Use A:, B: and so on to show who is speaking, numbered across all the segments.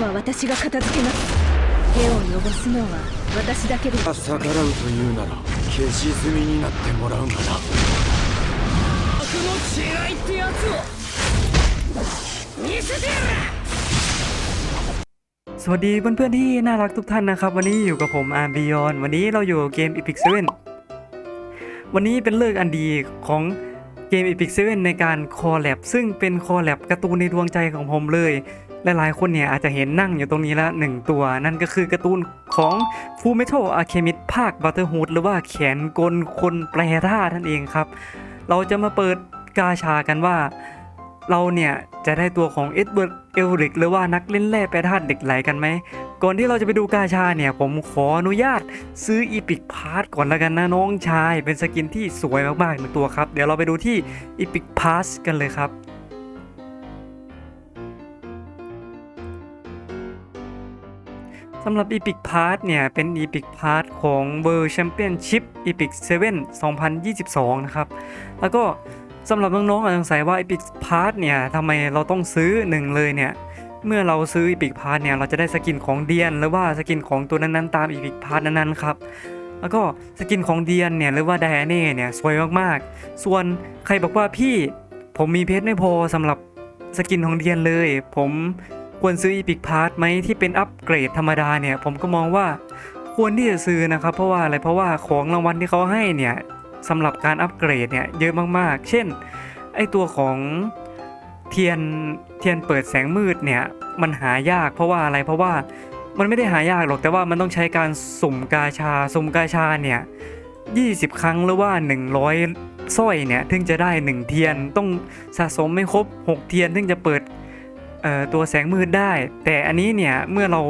A: は私が片付けます手を汚すのは私だけです
B: 逆らうというなら消し済みになってもらうがな
C: 悪の違いってやつを見せてやる
D: สวัสดีเพื่อนๆที่น่ารักทุกท่านนะครับ วันนี้อยู่กับผมอาร์บิยอนวันนี้เราอยู่กับเกม Epic 7 วันนี้เป็นเลิกษ์อันดีของเกม Epic 7 ในการคอลแลบซึ่งเป็นคอลแลบการ์ตูนในดวงใจของผมเลย และ หลายๆคนเนี่ยอาจจะเห็นนั่งอยู่ตรงนี้ละหนึ่งตัว นั่นก็คือการ์ตูนของ Full Metal Alchemist ภาค Brotherhood หรือว่าแขนกลคนแปลท่าท่านเองครับ เราจะมาเปิดกาชากันว่า เราเนี่ยจะได้ตัวของเอ็ดเบิร์ดเอลริกหรือว่านักเล่นแร่แปรธาตุเหล็กไหลกันไหมก่อนที่เราจะไปดูกาชาเนี่ยผมขออนุญาตซื้ออีพิกพาร์ก่อนละกันนะน้องชาย เป็นสกินที่สวยมากๆหนึ่งตัวครับ เดี๋ยวเราไปดูที่อีพิกพาสกันเลยครับ สำหรับ Epic Pass เนี่ยเป็น Epic Pass ของ World Championship Epic 7 2022 นะครับ แล้วก็สำหรับน้องๆอาจสงสัยว่า Epic Pass เนี่ยทำไมเราต้องซื้อหนึ่งเลยเนี่ย เมื่อเราซื้อ Epic Pass เนี่ยเราจะได้สกินของเดียน หรือว่าสกินของตัวนั้นๆตาม Epic Pass นั้นๆครับแล้วก็สกินของเดียนเนี่ยหรือว่าไดอาน่เนี่ยสวยมากๆ ส่วนใครบอกว่าพี่ผมมีเพชรไม่พอสำหรับสกินของเดียนเลย ผม ควรซื้อ Epic Pass ไหมที่เป็นอัปเกรดธรรมดาเนี่ย ผมก็มองว่าควรที่จะซื้อนะครับ เพราะว่าอะไรเพราะว่าของรางวัลที่เขาให้เนี่ยสำหรับการอัปเกรดเนี่ยเยอะมากๆ เช่น ไอตัวของเทียนเทียนเปิดแสงมืดเนี่ยมันหายากเพราะว่าอะไรเพราะว่ามันไม่ได้หายากหรอกแต่ว่ามันต้องใช้การสุ่มกาชา สุ่มกาชาเนี่ย20 ครั้งหรือว่า 100สร้อยเนี่ยถึงจะได้ 1 เทียนต้องสะสมไม่ครบ 6 เทียนถึงจะเปิด ตัวแสงมืดได้ แต่อันนี้เนี่ยเมื่อเรา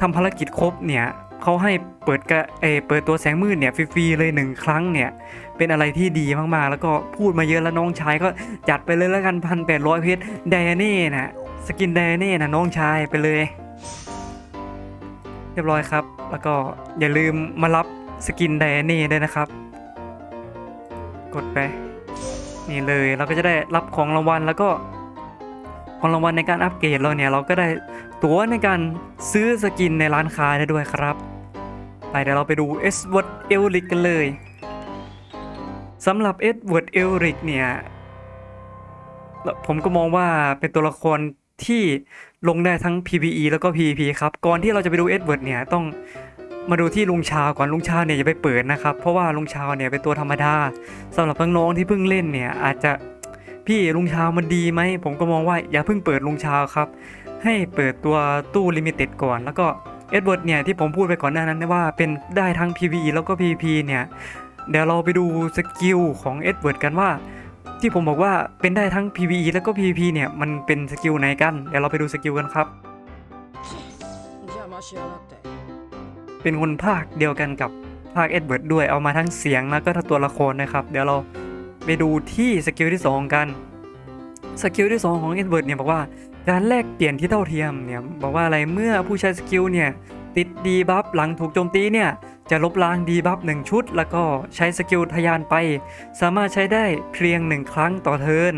D: ทำภารกิจครบเนี่ยเขาให้เปิดกะเอเปิดตัวแสงมืดเนี่ยฟรีๆเลยหนึ่งครั้งเนี่ยเป็นอะไรที่ดีมากๆ แล้วก็พูดมาเยอะแล้วน้องชายก็จัดไปเลยแล้วกันพันแปดร้อยเพชรไดอาเน่นะสกินไดอาเน่นะน้องชายไปเลย เรียบร้อยครับ แล้วก็อย่าลืมมารับสกินไดอาเน่ด้วยนะครับ กดไปนี่เลยเราก็จะได้รับของรางวัลแล้วก็ ของรางวัลในการอัปเกรดเราเนี่ยเราก็ได้ตั๋วในการซื้อสกินในร้านค้าได้ด้วยครับ ไปเดี๋ยวเราไปดูเอสวอตเอลลิกกันเลยสำหรับเอ็ดเวิร์ดเอลริกเนี่ยผมก็มองว่าเป็นตัวละครที่ลงได้ทั้ง PVE แล้วก็ PVP ครับ ก่อนที่เราจะไปดูเอ็ดเวิร์ดเนี่ยต้องมาดูที่ลุงชาวก่อนลุงชาวเนี่ยอย่าไปเปิดนะครับ เพราะว่าลุงชาวเนี่ยเป็นตัวธรรมดาสำหรับน้องๆที่เพิ่งเล่นเนี่ยอาจจะ พี่ลุงชาวมันดีไหม ผมก็มองว่าอย่าเพิ่งเปิดลุงชาวครับ ให้เปิดตัวตู้ลิมิเต็ดก่อน แล้วก็เอ็ดเวิร์ดเนี่ยที่ผมพูดไปก่อนหน้านั้นว่าเป็นได้ทั้ง PVE แล้วก็ PVP เนี่ยเดี๋ยวเราไปดูสกิลของเอ็ดเวิร์ดกันว่า ที่ผมบอกว่าเป็นได้ทั้ง PVE แล้วก็ PVP เนี่ยมันเป็นสกิลไหนกัน เดี๋ยวเราไปดูสกิลกันครับ เป็นคนภาคเดียวกันกับภาคเอ็ดเวิร์ดด้วยเอามาทั้งเสียงแล้วก็ทั้งตัวละครนะครับ เดี๋ยวเรา ไปดูที่สกิลที่ 2 กัน สกิลที่ 2 ของเอ็ดเวิร์ดเนี่ยบอกว่าการแลกเปลี่ยนที่เท่าเทียมเนี่ยบอกว่าอะไรเมื่อผู้ใช้สกิลเนี่ยติดดีบัฟหลังถูกโจมตีเนี่ยจะลบล้างดีบัฟหนึ่งชุด แล้วก็ใช้สกิลทะยานไป สามารถใช้ได้เพียงหนึ่งครั้งต่อเทิร์น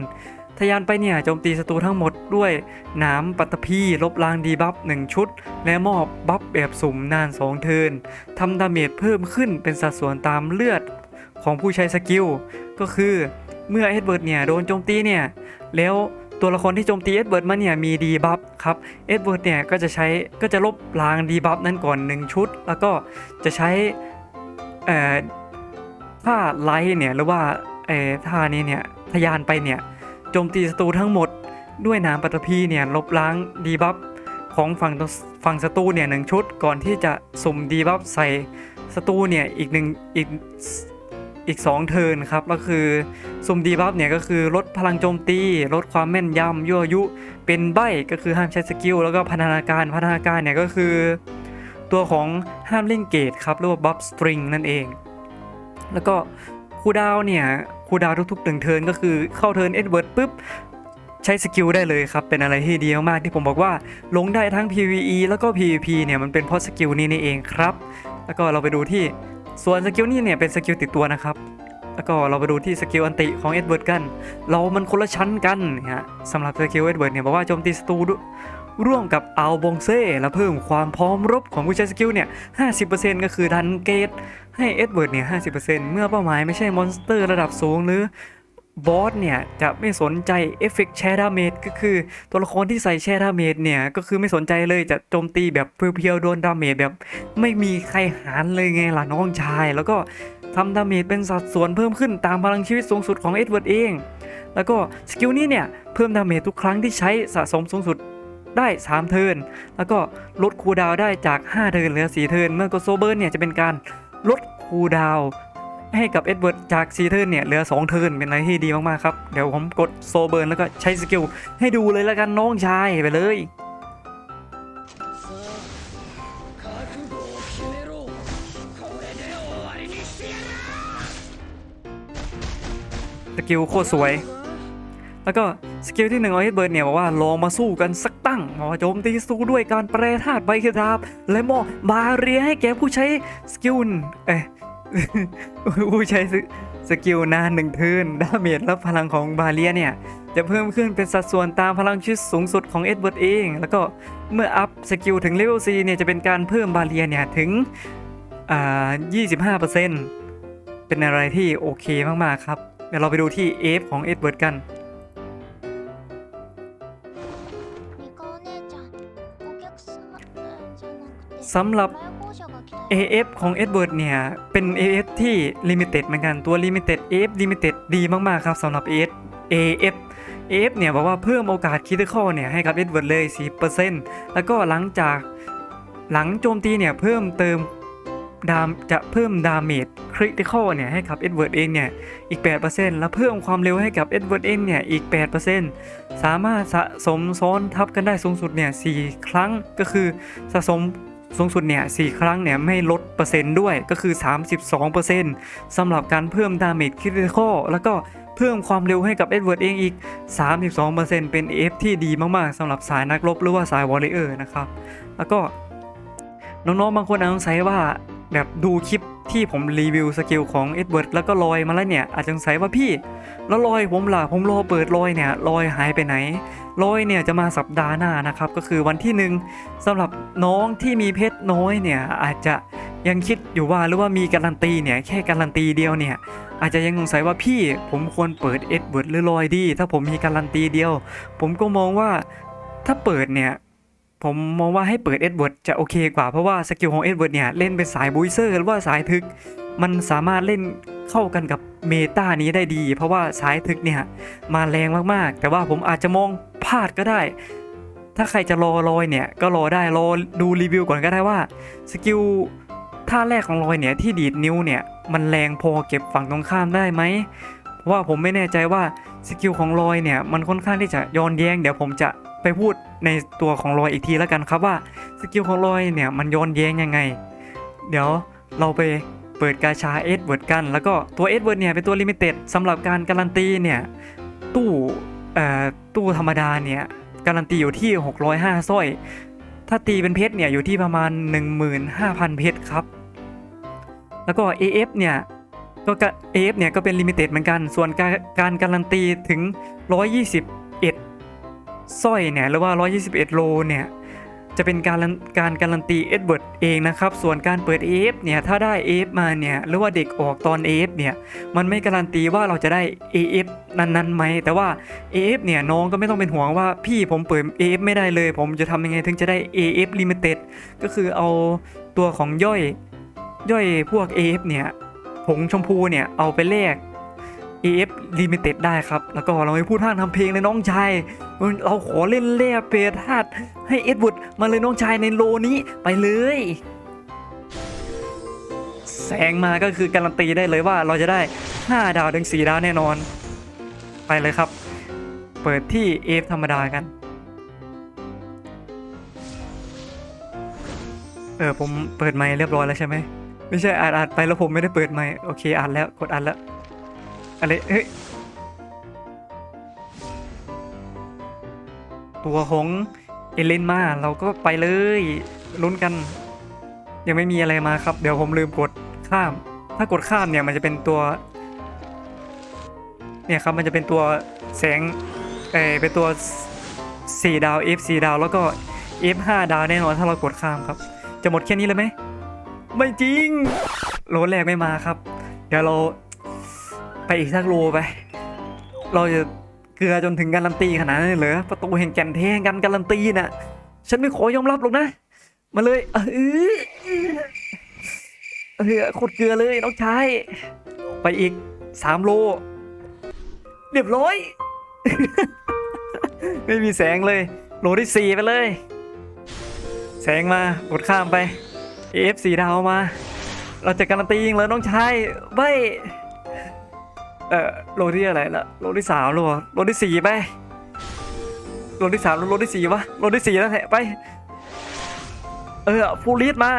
D: ทะยานไปเนี่ยโจมตีศัตรูทั้งหมดด้วยหนามปัตตภีลบล้างดีบัฟหนึ่งชุด และมอบบัฟแบบสุ่มนาน 2 เทิร์นทำดาเมจเพิ่มขึ้นเป็นสัดส่วนตามเลือดของผู้ใช้สกิล ก็คือเมื่อเอ็ดเวิร์ดเนี่ยโดนโจมตีเนี่ยแล้วตัวละครที่โจมตีเอ็ดเวิร์ดมาเนี่ยมีดีบัฟครับเอ็ดเวิร์ดเนี่ยก็จะใช้ก็จะลบล้างดีบัฟนั้นก่อน 1 ชุด แล้วก็จะใช้เอ่อท่าไลท์เนี่ยหรือว่าเอ่อท่านี้เนี่ยทะยานไปเนี่ยโจมตีศัตรูทั้งหมดด้วยนามปัตภีเนี่ยลบล้างดีบัฟของฝั่งฝั่งศัตรูเนี่ยหนึ่งชุดก่อนที่จะสุ่มดีบัฟใส่ศัตรูเนี่ยอีกหนึ่งอีก อีกสองเทิร์นครับก็คือสุ่มดีบัฟเนี่ยก็คือลดพลังโจมตี ลดความแม่นยำยั่วยุ เป็นใบก็คือห้ามใช้สกิลแล้วก็พัฒนาการพัฒนาการเนี่ยก็คือ ตัวของห้ามเล่นเกตครับหรือว่าบัฟสตริงนั่นเอง แล้วก็คูดาวเนี่ยคูดาวทุกๆหนึ่งเทิร์นก็คือเข้าเทิร์นเอ็ดเวิร์ดปุ๊บใช้สกิลได้เลยครับ เป็นอะไรที่ดีมากๆที่ผมบอกว่าลงได้ทั้ง PVE แล้วก็ PVP เนี่ยมันเป็นเพราะสกิลนี้นี่เองครับ แล้วก็เราไปดูที่ ส่วนสกิลนี้เนี่ยเป็นสกิลติดตัวนะครับ แล้วก็เราไปดูที่สกิลอันติของเอ็ดเวิร์ดกัน เรามันคนละชั้นกันนะฮะสำหรับสกิลเอ็ดเวิร์ดเนี่ยบอกว่าโจมตีศัตรูด่วมกับอัลบงเซ่และเพิ่มความพร้อมรบของผู้ใช้สกิลเนี่ย 50%ก็คือดันเกตให้เอ็ดเวิร์ดเนี่ย 50%เมื่อเป้าหมายไม่ใช่มอนสเตอร์ระดับสูงหรือ บอสเนี่ยจะไม่สนใจเอฟเฟกต์แชร์ดาเมจก็คือตัวละครที่ใส่แชร์ดาเมจเนี่ย ก็คือไม่สนใจเลยจะโจมตีแบบเพียวๆโดนดาเมจแบบ ไม่มีใครหารเลยไงล่ะน้องชาย แล้วก็ทำดาเมจเป็นสัดส่วนเพิ่มขึ้นตามพลังชีวิตสูงสุดของเอ็ดเวิร์ดเอง แล้วก็สกิลนี้เนี่ย เพิ่มดาเมจทุกครั้งที่ใช้สะสมสูงสุดได้ 3 เทิร์นแล้วก็ลดคูดาวได้จาก 5 เทิร์นเหลือ 4 เทิร์นเมื่อกดโซเบิร์นเนี่ยจะเป็นการลดคูดาว ให้กับเอ็ดเวิร์ดจากซีเทิร์นเนี่ยเหลือ2เทิร์นเป็นอะไรที่ดีมากๆครับ เดี๋ยวผมกดโซเบิร์นแล้วก็ใช้สกิลให้ดูเลยแล้วกันน้องชายไปเลยสกิลโคตรสวย แล้วก็สกิลที่หนึ่งของเอ็ดเบิร์ดเนี่ยบอกว่าลองมาสู้กันสักตั้งมาโจมตีสู้ด้วยการแปรธาตุใบกระดาบและหม้อบาเรียให้แก่ผู้ใช้สกิลเอ๊ะ ผู้ใช้สกิลนานหนึ่งทืนดาเมจและพลังของบาเลียเนี่ย จะเพิ่มขึ้นเป็นสัดส่วนตามพลังชุดสูงสุดของเอ็ดเวิร์ดเอง แล้วก็เมื่ออัพสกิลถึงเลเวล C เนี่ยจะเป็นการเพิ่มบาเลียเนี่ยถึงอ่า25%เป็นอะไรที่โอเคมาก ๆ ครับ เดี๋ยวเราไปดูที่เอฟของเอ็ดเวิร์ดกันสำหรับ AF ของ Edward เนี่ย เป็น AF ที่ Limited เหมือนกันตัว Limited AF Limited ดีมาก ๆ ครับสำหรับ AF AF AF เนี่ยบอกว่าเพิ่มโอกาส Critical เนี่ยให้กับ Edward เลย4%แล้วก็หลังจากหลังโจมตีเนี่ยเพิ่มเติมดามจะเพิ่มดาเมจ Critical เนี่ยให้กับ Edward เองเนี่ยอีก 8%แล้วเพิ่มความเร็วให้กับ Edward เองเนี่ยอีก 8%สามารถสะสมซ้อนทับกันได้สูงสุดเนี่ย4ครั้งก็คือสะสม สูงสุดเนี่ย4ครั้งเนี่ยไม่ลดเปอร์เซ็นต์ด้วยก็คือ 32%สำหรับการเพิ่มดาเมจคริติคอลแล้วก็เพิ่มความเร็วให้กับเอ็ดเวิร์ดเองอีก 32%เป็น F ที่ดีมาก ๆสำหรับสายนักรบหรือว่าสายวอลเลเยอร์นะครับ แล้วก็น้อง ๆ บางคนอาจสงสัยว่า แบบดูคลิปที่ผมรีวิวสกิลของเอ็ดเวิร์ดแล้วก็ลอยมาแล้วเนี่ย อาจจะสงสัยว่าพี่ แล้วลอยผมล่ะผมรอเปิดลอยเนี่ยลอยหายไปไหนลอยเนี่ยจะมาสัปดาห์หน้านะครับ ก็คือวันที่หนึ่งสำหรับน้องที่มีเพชรน้อยเนี่ยอาจจะยังคิดอยู่ว่าหรือว่ามีการันตีเนี่ยแค่การันตีเดียวเนี่ยอาจจะยังสงสัยว่าพี่ผมควรเปิดเอ็ดเวิร์ดหรือลอยดี ถ้าผมมีการันตีเดียว ผมก็มองว่าถ้าเปิดเนี่ย ผมมองว่าให้เปิดเอ็ดเวิร์ดจะโอเคกว่าเพราะว่าสกิลของเอ็ดเวิร์ดเนี่ย เล่นเป็นสายบูเซอร์หรือว่าสายทึก มันสามารถเล่นเข้ากันกับเมตานี้ได้ดี เพราะว่าสายทึกเนี่ย มาแรงมากๆ แต่ว่าผมอาจจะมองพลาดก็ได้ ถ้าใครจะรอลอยเนี่ย ก็รอได้รอดูรีวิวก่อนก็ได้ว่าสกิลท่าแรกของลอยเนี่ยที่ดีดนิ้วเนี่ยมันแรงพอเก็บฝั่งตรงข้ามได้ไหมเพราะว่าผมไม่แน่ใจว่า สกิลของลอยเนี่ยมันค่อนข้างที่จะย้อนแย้งเดี๋ยวผมจะไปพูดในตัวของลอยอีกทีแล้วกันครับว่าสกิลของลอยเนี่ยมันย้อนแย้งยังไง เดี๋ยวเราไปเปิดกาชาเอ็ดเวิร์ดกัน แล้วก็ตัวเอ็ดเวิร์ดเนี่ยเป็นตัวลิมิเต็ดสำหรับการการันตีเนี่ยตู้เอ่อตู้ธรรมดาเนี่ยการันตีอยู่ที่ 605สร้อย ถ้าตีเป็นเพชรเนี่ยอยู่ที่ประมาณ 15,000 เพชรครับ แล้วก็ AF เนี่ย ก็กะ AF เนี่ยก็เป็นลิมิเต็ดเหมือนกัน ส่วนการการการันตีถึง 121สร้อยเนี่ยหรือว่า 121 โลเนี่ยจะเป็นการการการันตีเอ็ดเวิร์ดเองนะครับ ส่วนการเปิด AF เนี่ยถ้าได้ AF มาเนี่ยหรือว่าเด็กออกตอน AF เนี่ยมันไม่การันตีว่าเราจะได้ AF นั้นๆไหมแต่ว่า AF เนี่ยน้องก็ไม่ต้องเป็นห่วงว่าพี่ผมเปิด AF ไม่ได้เลย ผมจะทำยังไงถึงจะได้ AF Limited ก็คือเอาตัวของย่อยย่อยพวก AF เนี่ย ผงชมพูเนี่ยเอาไปแลก AF Limited ได้ครับ แล้วก็เราไม่พูดท่างทำเพลงเลยน้องชาย เราขอเล่นแร่เปรธาตุให้เอ็ดวุดมาเลยน้องชายในโลนี้ไปเลย แสงมาก็คือการันตีได้เลยว่าเราจะได้ 5 ดาวถึง 4 ดาวแน่นอน ไปเลยครับ เปิดที่เอฟธรรมดากัน เออผมเปิดไมค์เรียบร้อยแล้วใช่ไหม ไม่ใช่อ่านอ่านไปแล้วผมไม่ได้เปิดไมค์โอเคอ่านแล้วกดอ่านแล้วอะไรเฮ้ยตัวของเอเลนมาเราก็ไปเลยลุ้นกัน ยังไม่มีอะไรมาครับ เดี๋ยวผมลืมกดข้าม ถ้ากดข้ามเนี่ยมันจะเป็นตัว เนี่ยครับมันจะเป็นตัวแสงเออเป็นตัว 4 ดาว F 4 ดาวแล้วก็ F5 ดาวแน่นอนถ้าเรากดข้ามครับ จะหมดแค่นี้เลยไหม ไม่จริง โลแรกไม่มาครับ เดี๋ยวเราไปอีกสักโลไป เราจะเกลือจนถึงการันตีขนาดนั้นเลยหรอประตูแห่งแก่นเทงกันการันตีน่ะ ฉันไม่ขอยอมรับหรอกนะ มาเลยเออเออโคตรเกลือเลยน้องชายไปอีกสามโล เรียบร้อย ไม่มีแสงเลย โลที่สี่ไปเลย แสงมากดข้ามไป AF สีดาวมา เราจะการันตียิงเลยน้องชายไปเออโลที่อะไรล่ะโลที่สามโลโลที่สี่ไปโลที่สามรือโลที่สี่วะโลที่สี่แล้วแหละไป เออฟูลีดมา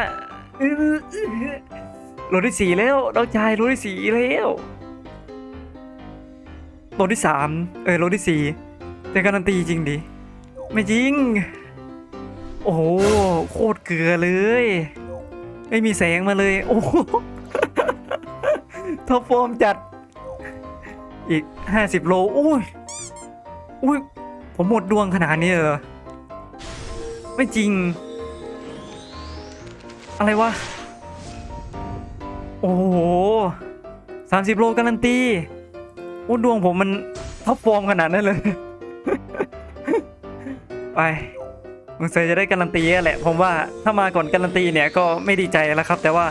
D: โลที่สี่แล้วน้องชายโลที่สี่แล้วโลที่สามเออโลที่สี่แต่การันตีจริงดิไม่จริง โอ้โห โคตรเกลือเลย ไม่มีแสงมาเลย โอ้ท็อปฟอร์มจัด อีก50โลอุ้ยอุ้ย ผมหมดดวงขนาดนี้เหรอ ไม่จริง อะไรวะ โอ้โหสามสิบโลการันตีอุ้ดวงผมมันท็อปฟอร์มขนาดนั้นเลย ไป มึงเซยจะได้การันตีแหละผมว่าถ้ามาก่อนการันตีเนี่ยก็ไม่ดีใจแล้วครับ แต่ว่า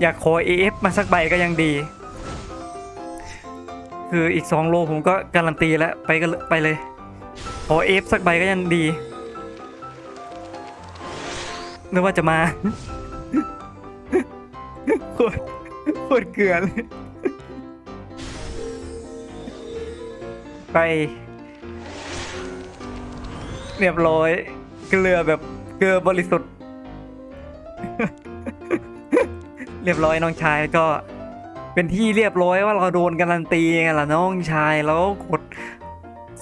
D: อยากขอ AF มาสักใบก็ยังดี คืออีก 2 โลผมก็การันตีแล้วไปกันไปเลย ขอ AF สักใบก็ยังดีนึกว่าจะมาโคตรโคตรเกลือเลยไป เรียบร้อย เกลือแบบเกลือบริสุทธิ์ เรียบร้อยน้องชายก็เป็นที่เรียบร้อยว่าเราโดนการันตีไงล่ะน้องชายแล้วกด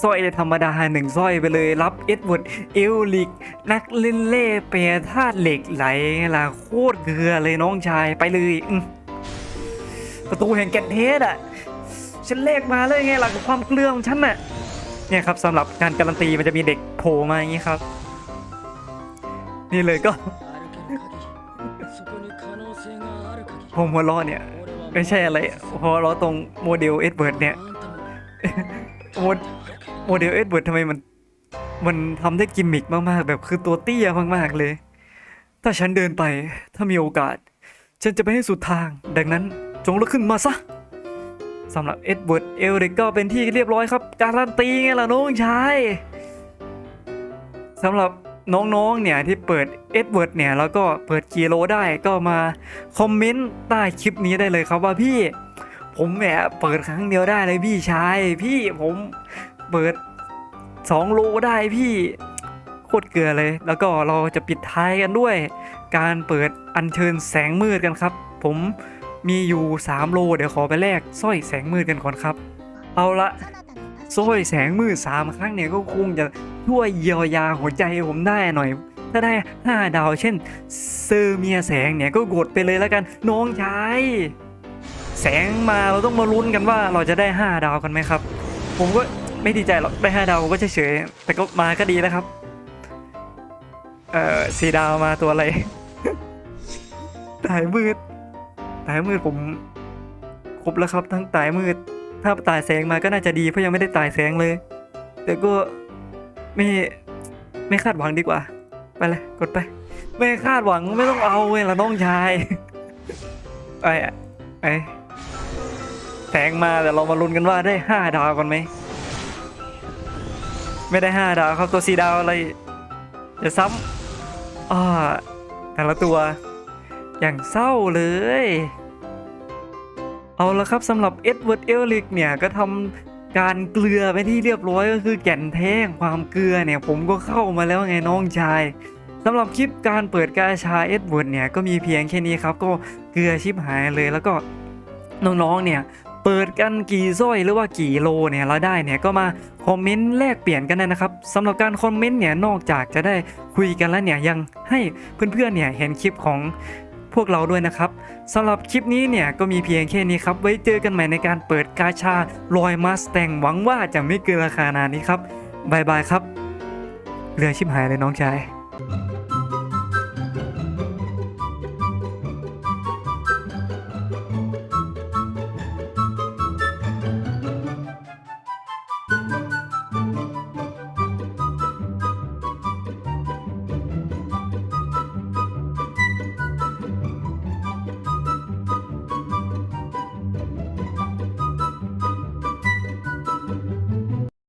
D: สร้อยธรรมดาหนึ่งสร้อยไปเลยรับเอ็ดเวิร์ดเอลลิก นักเล่นเล่เปียธาตุเหล็กไหลไงล่ะโคตรเกลือเลยน้องชายไปเลยประตูแห่งแก่นเทสอะ ฉันเลขมาเลยไงล่ะกับความเกลือของฉันน่ะเนี่ยครับสำหรับการการันตีมันจะมีเด็กโผล่มาอย่างนี้ครับ นี่เลยก็ ผมหัวล้อเนี่ย ไม่ใช่อะไรหัวล้อตรงโมเดลเอ็ดเบิร์ดเนี่ยโมเดลเอ็ดเบิร์ดทำไมมัน มันทำได้กิมมิกมากๆ แบบคือตัวเตี้ยมากๆเลย ถ้าฉันเดินไปถ้ามีโอกาส ฉันจะไปให้สุดทาง ดังนั้นจงลุกขึ้นมาซะสำหรับเอ็ดเวิร์ดเอลริกก็เป็นที่เรียบร้อยครับ การันตีไงล่ะน้องชายสำหรับ น้องๆเนี่ยที่เปิดเอ็ดเวิร์ดเนี่ยแล้วก็เปิดกีโลได้ก็มาคอมเมนต์ใต้คลิปนี้ได้เลยครับว่าพี่ ผมแนี่เปิดครั้งเดียวได้เลยพี่ชายพี่ผมเปิด2โลได้พี่โคตรเกลือเลย แล้วก็เราจะปิดท้ายกันด้วย การเปิดอัญเชิญแสงมืดกันครับ ผมมีอยู่ 3 โล เดี๋ยวขอไปแลกสร้อยแสงมืดกันก่อนครับ เอาละสร้อยแสงมืด3ครั้งเนี่ยก็คงจะ ช่วยเยียวยาหัวใจผมได้หน่อย ถ้าได้ 5 ดาว เช่นเซอร์เมียแสงเนี่ยก็กดไปเลยแล้วกัน น้องชายแสงมาเราต้องมาลุ้นกันว่าเราจะได้ 5 ดาวกันไหมครับ ผมก็ไม่ดีใจหรอกได้ 5 ดาวก็เฉยๆแต่ก็มาก็ดีแล้วครับ เอ่อสีดาวมาตัวอะไรตายมืดตายมืดผมครบแล้วครับทั้งตายมืด ถ้าตายแสงมาก็น่าจะดีเพราะยังไม่ได้ตายแสงเลย แต่ก็ ไม่ไม่คาดหวังดีกว่า ไปเลยกดไป ไม่คาดหวังไม่ต้องเอาเว้ยละน้องชายไอะไปแสงมาแต่เรามาลุ้นกันว่าได้ห้าดาวกันไหมไม่ได้ห้าดาวครับตัวสี่ดาวอะไรจะซ้ำอ่าแต่ละตัวอย่างเศร้าเลย เอาละครับสำหรับเอ็ดเวิร์ดเอลลิกเนี่ยก็ทำ การเกลือไปที่เรียบร้อยก็คือแก่นแท้งความเกลือเนี่ยผมก็เข้ามาแล้วไงน้องชายสำหรับคลิปการเปิดกาชาเอ็ดเวิร์ดเนี่ยก็มีเพียงแค่นี้ครับก็เกลือชิบหายเลยแล้วก็น้องๆเนี่ยเปิดกันกี่สร้อยหรือว่ากี่โลเนี่ยเราได้เนี่ยก็มาคอมเมนต์แลกเปลี่ยนกันได้นะครับสำหรับการคอมเมนต์เนี่ยนอกจากจะได้คุยกันแล้วเนี่ยยังให้เพื่อนๆเนี่ยเห็นคลิปของ พวกเราด้วยนะครับสำหรับคลิปนี้เนี่ยก็มีเพียงแค่นี้ครับไว้เจอกันใหม่ในการเปิดกาชาลอยมาสแตงหวังว่าจะไม่เกินราคานานนี้ครับบายบายครับเรือชิบหายเลยน้องชาย